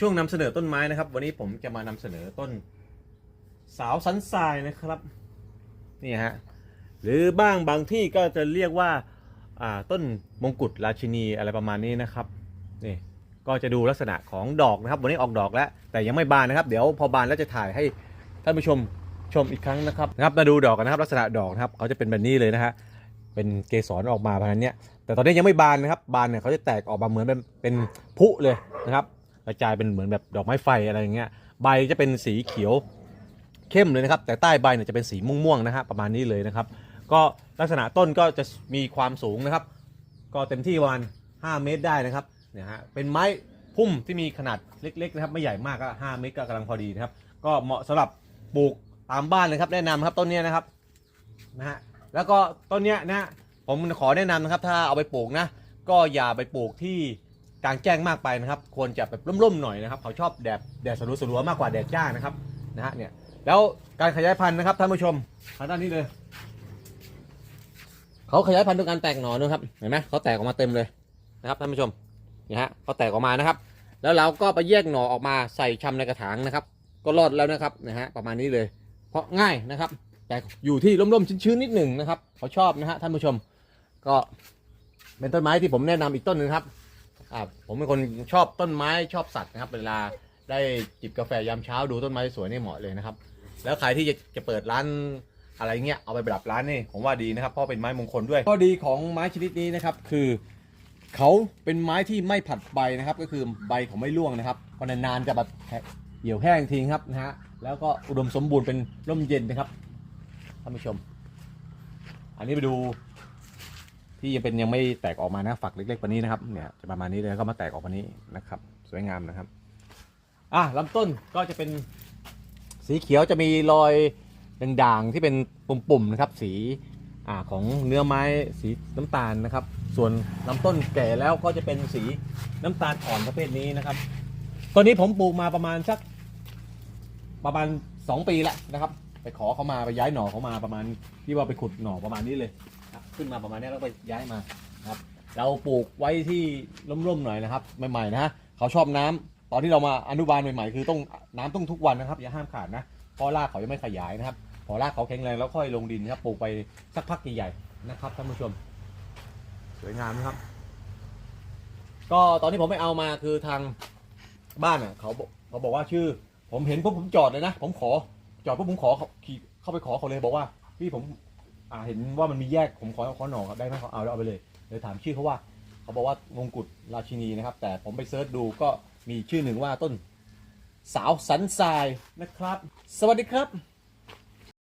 ช่วงนำเสนอต้นไม้นะครับ วันนี้ผมจะมานำเสนอต้นสาวสันทรายนะครับนี่ฮะหรือบ้างบางที่ก็จะเรียกว่าต้นมงกุฎราชินีอะไรประมาณนี้นะครับนี่ก็จะดูลักษณะของดอกนะครับ วันนี้ออกดอกแล้ว แต่ยังไม่บานนะครับ เดี๋ยวพอบานแล้วจะถ่ายให้ท่านผู้ชมชมอีกครั้งนะครับนะครับมาดูดอกกันนะครับลักษณะดอกนะครับเขาจะเป็นแบบนี้เลยนะฮะเป็นเกสรออกมาประมาณนี้แต่ตอนนี้ยังไม่บานนะครับบานเนี่ยเขาจะแตกออกมาเหมือนเป็นเป็นพุเลยนะครับ กระจายเป็นเหมือนแบบดอกไม้ไฟอะไรอย่างเงี้ยใบจะเป็นสีเขียวเข้มเลยนะครับ แต่ใต้ใบเนี่ยจะเป็นสีม่วงๆนะฮะประมาณนี้เลยนะครับ ก็ลักษณะต้นก็จะมีความสูงนะครับ ก็เต็มที่ประมาณ5เมตรได้นะครับเนี่ยฮะเป็นไม้พุ่มที่มีขนาดเล็กๆนะครับไม่ใหญ่มากก็5เมตรก็กำลังพอดีนะครับ ก็เหมาะสำหรับปลูกตามบ้านเลยครับแนะนำครับต้นเนี้ยนะครับนะฮะแล้วก็ต้นเนี้ยนะผมขอแนะนำนะครับ ถ้าเอาไปปลูกนะ ก็อย่าไปปลูกที่ กลางแจ้งมากไปนะครับ ควรจะแบบร่มๆหน่อยนะครับเขาชอบแดดแดดสลัวๆมากกว่าแดดจ้านะครับนะฮะเนี่ยแล้วการขยายพันธุ์นะครับท่านผู้ชมทางด้านนี้เลยเขาขยายพันธุ์ด้วยการแตกหน่อนะครับเห็นไหมเขาแตกออกมาเต็มเลยนะครับท่านผู้ชมนี่ฮะเขาแตกออกมานะครับ แล้วเราก็ไปแยกหน่อออกมาใส่ชำในกระถางนะครับ ก็รอดแล้วนะครับนะฮะประมาณนี้เลย เพราะง่ายนะครับ แต่อยู่ที่ร่มๆชื้นๆนิดหนึ่งนะครับเขาชอบนะฮะท่านผู้ชม ก็เป็นต้นไม้ที่ผมแนะนำอีกต้นหนึงครับ อ่าผมเป็นคนชอบต้นไม้ชอบสัตว์นะครับ เวลาได้จิบกาแฟยามเช้าดูต้นไม้สวยนี่เหมาะเลยนะครับ แล้วใครที่จะจะเปิดร้านอะไรเงี้ยเอาไปประดับร้านนี่ผมว่าดีนะครับเพราะเป็นไม้มงคลด้วยข้อดีของไม้ชนิดนี้นะครับคือเขาเป็นไม้ที่ไม่ผัดใบนะครับ ก็คือใบเขาไม่ร่วงนะครับพอนานๆจะแบบเหี่ยวแห้งทิ้งครับนะฮะแล้วก็อุดมสมบูรณ์เป็นร่มเย็นนะครับท่านผู้ชม อันนี้ไปดู ที่ยังเป็นยังไม่แตกออกมานะฝักเล็กๆว่านี้นะครับเนี่ยจะประมาณนี้เลยแล้วก็มาแตกออกมานี้นะครับ สวยงามนะครับอะลำต้นก็จะเป็นสีเขียวจะมีรอยด่างๆที่เป็นปุ่มๆนะครับสีอ่าของเนื้อไม้สีน้ำตาลนะครับ ส่วนลำต้นแก่แล้วก็จะเป็นสีน้ำตาลอ่อนประเภทนี้นะครับตัวนี้ผมปลูกมาประมาณสักประมาณ 2 ปีแล้วนะครับ ไปขอเขามาไปย้ายหน่อเขามาประมาณที่ว่าไปขุดหน่อประมาณนี้เลย ขึ้นมาประมาณนี้แล้วก็ไปย้ายมาครับ เราปลูกไว้ที่ร่มๆหน่อยนะครับใหม่ๆนะเขาชอบน้ำตอนที่เรามาอนุบาลใหม่ๆคือต้องน้ำต้องทุกวันนะครับอย่าห้ามขาดนะเพราะรากเขายังไม่ขยายนะครับ พอรากเขาแข็งแรงแล้วค่อยลงดินนะครับปลูกไปสักพักใหญ่ๆนะครับท่านผู้ชม สวยงามนะครับ ก็ตอนที่ผมไม่เอามาคือทางบ้านอะเขาบอกเขาบอกว่าชื่อ ผมเห็นปุ๊บผมจอดเลยนะ ผมขอจอดปุ๊บผมขอเขาขี่เข้าไปขอเขาเลยบอกว่าพี่ผม อ่าเห็นว่ามันมีแยกผมขอขอหน่อครับได้ไหมเขาเอาแล้วเอาไปเลยเลยถามชื่อเขาว่า เขาบอกว่ามงกุฎราชินีนะครับ แต่ผมไปเซิร์ชดูก็มีชื่อหนึ่งว่าต้นสาวสันทรายนะครับ สวัสดีครับ